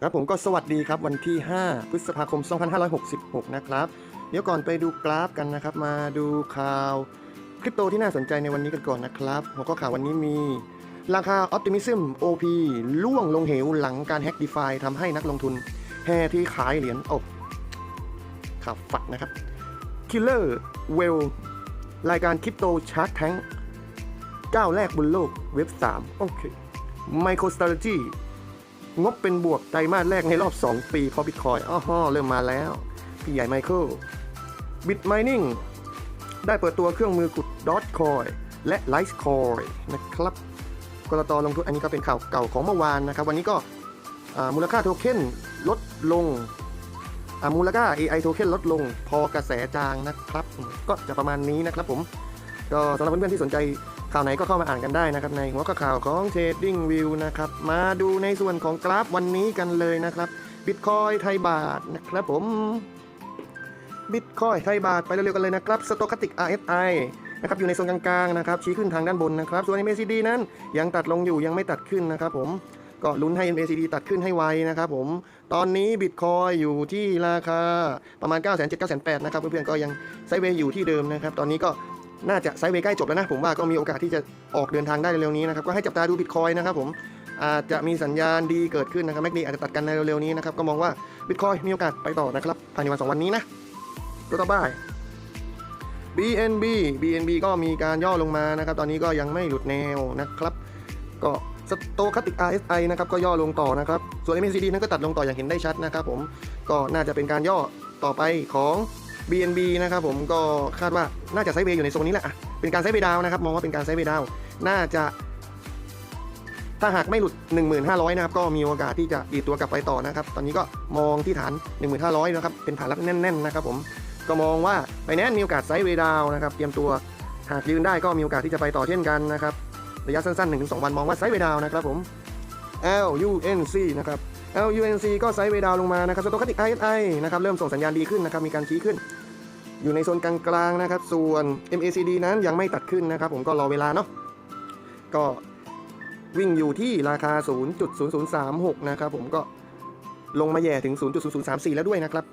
ครับผมก็สวัสดีครับวันที่ 5 พฤษภาคม 2566 นะครับ เดี๋ยวก่อนไปดูกราฟกันนะครับ มาดูข่าวคริปโตที่น่าสนใจในวันนี้กันก่อนนะครับหัวข้อข่าววันนี้มี ราคา Optimism OP ล่วงลงเหวหลังการแฮก DeFi ทำให้นักลงทุนแห่ที่ขายเหรียญอบข่าวฝักนะครับ Killer Well รายการคริปโตชาร์ k แทงก้าวแรกบนโลกเว็บ 3 โอเค MicroStrategy งบเป็นบวกไตรมาสแรกในรอบ 2 ปีเพราะบิตคอยอ้อฮ่อเริ่มมาแล้ว พี่ใหญ่ไมเคิลบิตไมนิ่งได้เปิดตัวเครื่องมือขุดดอ c คอยและไลท์คอยนะครับกรตลงทุนอันนี้ก็เป็นข่าวเก่าของเมื่อวานนะครับ วันนี้ก็มูลค่าโทเค็นลดลงมูลค่า AI โทเค็นลดลง พอกระแสจางนะครับ ก็จะประมาณนี้นะครับผม ก็สำหรับเพื่อนๆที่สนใจ ข่าวไหนก็เข้ามาอ่านกันได้นะครับในหัวข่าวของ Trading View นะครับมาดูในส่วนของกราฟวันนี้กันเลยนะครับ Bitcoin ไทยบาทนะครับผม Bitcoin ไทยบาทไปเร็วๆกันเลยนะครับ Stochastic RSI นะครับอยู่ในโซนกลางๆนะครับชี้ขึ้นทางด้านบนนะครับส่วน MACD นั้นยังตัดลงอยู่ยังไม่ตัดขึ้นนะครับผมก็ลุ้นให้ MACD ตัดขึ้นให้ไวนะครับผม ตอนนี้ Bitcoin อยู่ที่ราคาประมาณ 9 7 9 8 0 0นะครับเพื่อนๆก็ยังไซเวย์อยู่ที่เดิมนะครับ ตอนนี้ก็ น่าจะไซด์เวย์ใกล้จบแล้วนะ ผมว่าก็มีโอกาสที่จะออกเดินทางได้เร็วๆนี้นะครับก็ให้จับตาดู Bitcoin นะครับผมอาจจะมีสัญญาณดีเกิดขึ้นนะครับแม็กนีอาจจะตัดกันในเร็วๆนี้นะครับก็มองว่า Bitcoin มีโอกาสไปต่อนะครับภายในวันสองวันนี้นะตัวต่อไป BNB BNB ก็มีการย่อลงมานะครับ ตอนนี้ก็ยังไม่หลุดแนวนะครับ ก็สโตคัติก RSI นะครับก็ย่อลงต่อนะครับ ส่วน MACD นั้นก็ตัดลงต่ออย่างเห็นได้ชัดนะครับผม ก็น่าจะเป็นการย่อต่อไปของ BNB นะครับผมก็คาดว่าน่าจะไซด์เวย์อยู่ในโซนนี้แหละอะเป็นการไซด์เวย์ดาวนะครับมองว่าเป็นการไซด์เวย์ดาวน่าจะถ้าหากไม่หลุด 1,500 นะครับ ก็มีโอกาสที่จะดีตัวกลับไปต่อนะครับ ตอนนี้ก็มองที่ฐาน 1,500 นะครับ เป็นฐานรับแน่นๆ นะครับผม ก็มองว่าไปแน่นมีโอกาสไซด์เวย์ดาวนะครับ เตรียมตัว หากยืนได้ก็มีโอกาสที่จะไปต่อเช่นกันนะครับ ระยะสั้นๆ 1-2 วันมองว่าไซด์เวย์ดาวนะครับผม LUNC นะครับ LUNC ก็ไซด์เวย์ดาวลงมานะครับสโตคัติก RSI นะครับ เริ่มส่งสัญญาณดีขึ้นนะครับ มีการชี้ขึ้น อยู่ในโซนกลางๆนะครับ ส่วน MACD นั้นยังไม่ตัดขึ้นนะครับ ผมก็รอเวลาเนาะก็วิ่งอยู่ที่ราคา 0.0036 นะครับ ผมก็ลงมาแย่ถึง 0.0034 แล้วด้วยนะครับ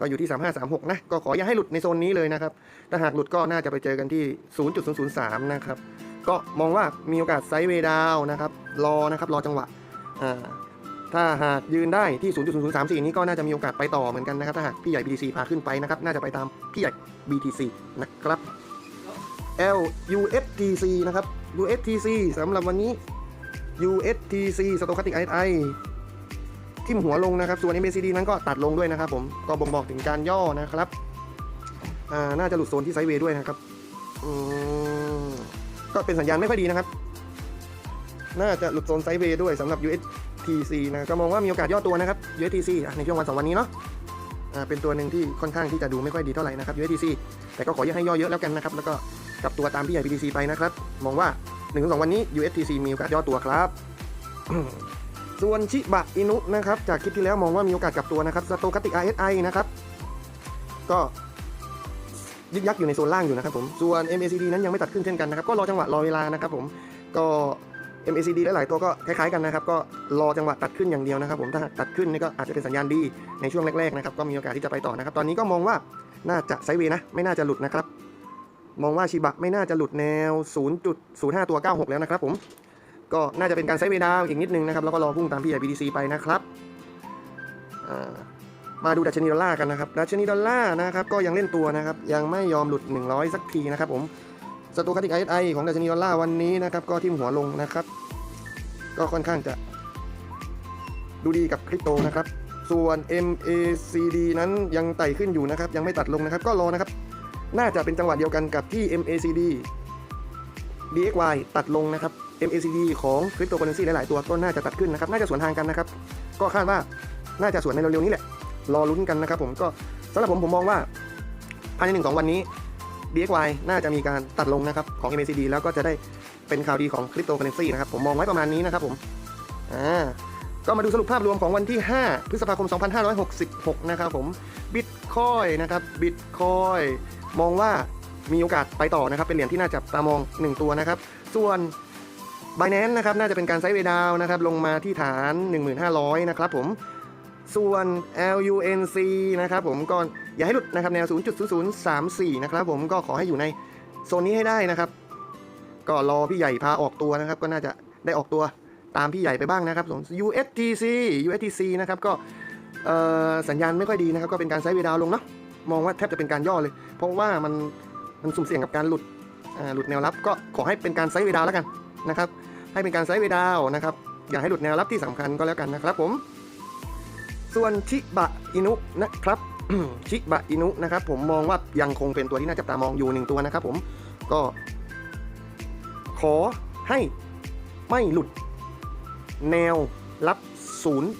ก็อยู่ที่ 3536 นะ ก็ขออย่าให้หลุดในโซนนี้เลยนะครับ ถ้าหากหลุดก็น่าจะไปเจอกันที่ 0.003 นะครับ ก็มองว่ามีโอกาสไซด์เวดาวนะครับ รอนะครับ รอจังหวะ อ่า ถ้าหากยืนได้ที่ 0.0034 นี้ก็น่าจะมีโอกาสไปต่อเหมือนกันนะครับถ้าหากพี่ใหญ่ BTC พาขึ้นไปนะครับ น่าจะไปตามพี่ใหญ่ BTC นะครับ L USTC นะครับ USTC สำหรับวันนี้ USTC Stochastic RSI ทิ่มหัวลงนะครับ ส่วน MACD นั้นก็ตัดลงด้วยนะครับผม ก็บ่งบอกถึงการย่อนะครับ อ่า น่าจะหลุดโซนที่ไซด์เวย์ด้วยนะครับ อืม ก็เป็นสัญญาณไม่ค่อยดีนะครับ น่าจะหลุดโซนไซด์เวย์ด้วยสำหรับ USTC นะก็มองว่ามีโอกาสย่อตัวนะครับ USTC ในช่วงวันสองวันนี้เนาะเป็นตัวหนึ่งที่ค่อนข้างที่จะดูไม่ค่อยดีเท่าไหร่นะครับ USTC แต่ก็ขออย่าให้ย่อเยอะแล้วกันนะครับ แล้วก็กลับตัวตามพี่ใหญ่ BTC ไปนะครับ มองว่า1-2วันนี้ USTC มีโอกาสย่อตัวครับ ส่วนชิบะอินุนะครับ จากคลิปที่แล้วมองว่ามีโอกาสกลับตัวนะครับสโตคัติก RSI นะครับ ก็ยึกยักอยู่ในโซนล่างอยู่นะครับผม ส่วน MACD นั้นยังไม่ตัดขึ้นเช่นกันนะครับ ก็รอจังหวะรอเวลานะครับผม ก็ MACD หลายๆตัวก็คล้ายๆกันนะครับ ก็รอจังหวะตัดขึ้นอย่างเดียวนะครับ ผมถ้าตัดขึ้นนี่ก็อาจจะเป็นสัญญาณดีในช่วงแรกๆนะครับก็มีโอกาสที่จะไปต่อนะครับ ตอนนี้ก็มองว่าน่าจะไซเวนะ ไม่น่าจะหลุดนะครับ มองว่าชิบะไม่น่าจะหลุดแนว 0.05 ตัว 96 แล้วนะครับ ผมก็น่าจะเป็นการไซเวดาวอีกนิดนึงนะครับแล้วก็รอพุ่งตามพี่ใหญ่ BTC ไปนะครับมาดูดัชนีดอลลาร์กันนะครับดัชนีดอลลาร์นะครับก็ยังเล่นตัวนะครับยังไม่ยอมหลุด 100 สักทีนะครับผม สตูคัติกไอไอของดัชนีดอลลาร์วันนี้นะครับ ก็ทิ่มหัวลงนะครับ ก็ค่อนข้างจะดูดีกับคริปโตนะครับ ส่วน MACD นั้นยังไต่ขึ้นอยู่นะครับ ยังไม่ตัดลงนะครับ ก็รอนะครับ น่าจะเป็นจังหวะเดียวกันกับที่ MACD DXY ตัดลงนะครับ MACD ของคริปโตเคอเรนซีหลาย ๆ ตัวก็น่าจะตัดขึ้นนะครับ น่าจะสวนทางกันนะครับ ก็คาดว่าน่าจะสวนในเร็ว ๆ นี้แหละ รอลุ้นกันนะครับผมก็สำหรับผมผมมองว่าภายในหนึ่งสองวันนี้ DXY น่าจะมีการตัดลงนะครับของ MACD แล้วก็จะได้เป็นข่าวดีของคริปโตเคอเรนซีนะครับผมมองไว้ประมาณนี้นะครับผมอ่าก็มาดูสรุปภาพรวมของวันที่ 5 พฤษภาคม 2566 นะครับผมบิตคอยนะครับบิตคอยมองว่ามีโอกาสไปต่อนะครับ เป็นเหรียญที่น่าจับตามอง 1 ตัวนะครับ ส่วน b i n a n c นะครับ น่าจะเป็นการไซด์เวดาวนะครับ ลงมาที่ฐาน 1500 นะครับผม ส่วน LUNC นะครับผมก็ อย่าให้หลุดนะครับแนว 0.0034 นะครับผมก็ขอให้อยู่ในโซนนี้ให้ได้นะครับ ก็รอพี่ใหญ่พาออกตัวนะครับ ก็น่าจะได้ออกตัวตามพี่ใหญ่ไปบ้างนะครับส่วน USTC USTC นะครับก็สัญญาณไม่ค่อยดีนะครับ ก็เป็นการไซด์เวดาวลงเนาะมองว่าแทบจะเป็นการย่อเลย เพราะว่ามันมันสุ่มเสี่ยงกับการหลุดหลุดแนวรับ ก็ขอให้เป็นการไซด์เวดาวแล้วกันนะครับ ให้เป็นการไซด์เวดาวนะครับอย่าให้หลุดแนวรับที่สำคัญก็แล้วกันนะครับผม ส่วนชิบะอินุนะครับ ชิบะอินุนะครับผมมองว่ายังคงเป็นตัวที่น่าจับตามองอยู่หนึ่งตัวนะครับผมก็ ขอให้ไม่หลุดแนวรับ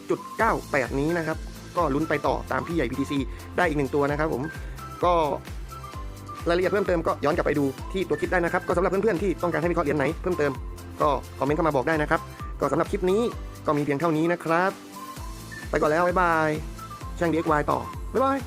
0.98 นี้นะครับ ก็ลุ้นไปต่อตามพี่ใหญ่ PTC ได้อีกหนึ่งตัวนะครับผมก็รายละเอียดเพิ่มเติมก็ย้อนกลับไปดูที่ตัวคลิปได้นะครับ ก็สำหรับเพื่อนๆที่ต้องการให้วิเคราะห์เหรียญไหนเพิ่มเติมก็คอมเมนต์เข้ามาบอกได้นะครับ ก็สำหรับคลิปนี้ก็มีเพียงเท่านี้นะครับ ไปก่อนแล้วบ๊ายบายช่าง DXY ต่อบ๊ายบาย